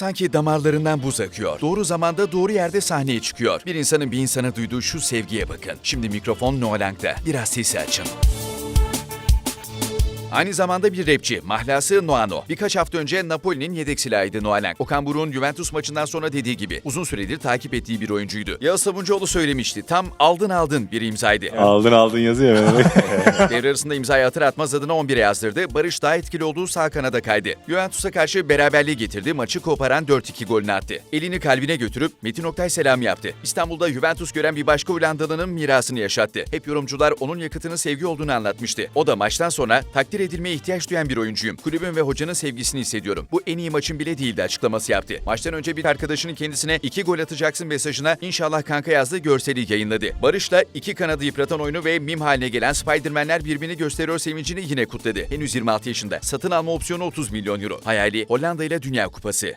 Sanki damarlarından buz akıyor. Doğru zamanda doğru yerde sahneye çıkıyor. Bir insanın bir insana duyduğu şu sevgiye bakın. Şimdi mikrofon Noalank'ta. Biraz sesi açın. Aynı zamanda bir rapçi, mahlası Noano. Birkaç hafta önce Napoli'nin yedek silahıydı Noalenk. Okan Buruk'un Juventus maçından sonra dediği gibi uzun süredir takip ettiği bir oyuncuydu. Yağız Sabuncuoğlu söylemişti. Tam aldın aldın bir imzaydı. Aldın aldın yazıyor. Devre arasında imzayı atır atmaz adına 11'e yazdırdı. Barış daha etkili olduğu sağ kanada kaydı. Juventus'a karşı beraberliği getirdi. Maçı koparan 4-2 golünü attı. Elini kalbine götürüp Metin Oktay selam yaptı. İstanbul'da Juventus gören bir başka Hollandalı'nın mirasını yaşattı. Hep yorumcular onun yakıtının sevgi olduğunu anlatmıştı. O da maçtan sonra takdir edilmeye ihtiyaç duyan bir oyuncuyum. Kulübün ve hocanın sevgisini hissediyorum. Bu en iyi maçın bile değildi açıklaması yaptı. Maçtan önce bir arkadaşının kendisine iki gol atacaksın mesajına inşallah kanka yazdığı görseli yayınladı. Barış'la iki kanadı yıpratan oyunu ve mim haline gelen Spiderman'ler birbirini gösteriyor sevincini yine kutladı. Henüz 26 yaşında. Satın alma opsiyonu 30 milyon euro. Hayali Hollanda ile Dünya Kupası.